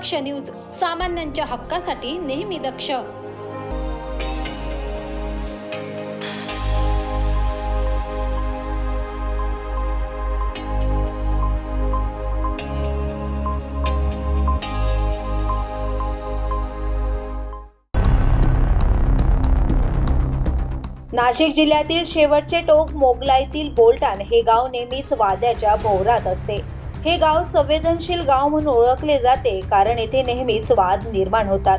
दक्ष news सामान्यांच्या हक्कासाठी नेहमी दक्ष. नाशिक जिल्ह्यातील शेवटचे टोक मोगलाईतील बोलटान हे गाव नेहमीच वाद्याच्या भोवरात असते. हे गाव संवेदनशील गाव म्हणून ओळखले जाते कारण येथे नेहमीच वाद निर्माण होतात.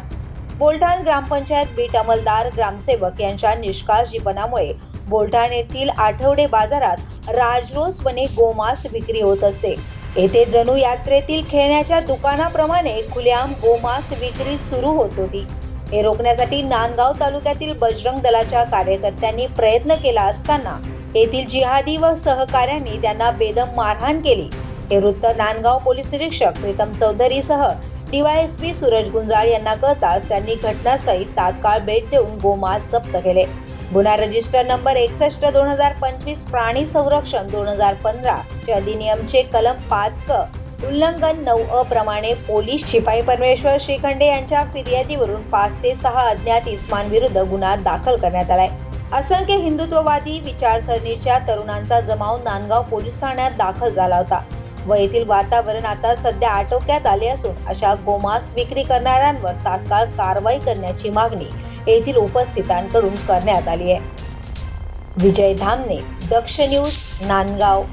बोलठाण ग्रामपंचायत बीट अंमलदार ग्रामसेवक यांच्या निष्काळजीपणामुळे बोलठाण येथील आठवडे बाजारात राजरोसपणे गोमांस विक्री होत असते. येथे जणू यात्रेतील खेळण्याच्या दुकानाप्रमाणे खुलेआम गोमांस विक्री सुरू होत होती. हे रोखण्यासाठी नांदगाव तालुक्यातील बजरंग दलाच्या कार्यकर्त्यांनी प्रयत्न केला असताना येथील जिहादी व सहकाऱ्यांनी त्यांना बेदम मारहाण केली. हे वृत्त नांदगाव पोलीस निरीक्षक Pritam चौधरीसह D Y S P Suraj Gunjal यांना कळताच त्यांनी घटनास्थळी तात्काळ भेट देऊन गोमात जप्त केले गुन्हा रजिस्टर नंबर एकसष्ट दोन हजार पंचवीस प्राणी संरक्षण दोन हजार पंधरा चे अधिनियमचे कलम पाच क उल्लंघन नऊ अ प्रमाणे पोलीस शिपाई परमेश्वर श्रीखंडे यांच्या फिर्यादीवरून पाच ते सहा अज्ञात इस्मांविरुद्ध गुन्हा दाखल करण्यात आलाय असंख्य हिंदुत्ववादी विचारसरणीच्या तरुणांचा जमाव नांदगाव पोलीस ठाण्यात दाखल झाला होता व येथील वातावरण आता सध्या आटोक्यात आले असून अशा गोमांस विक्री करणाऱ्यांवर तात्काळ कारवाई करण्याची मागणी येथील उपस्थितांकडून करण्यात आली आहे. विजय धामणे दक्ष न्यूज नांदगाव.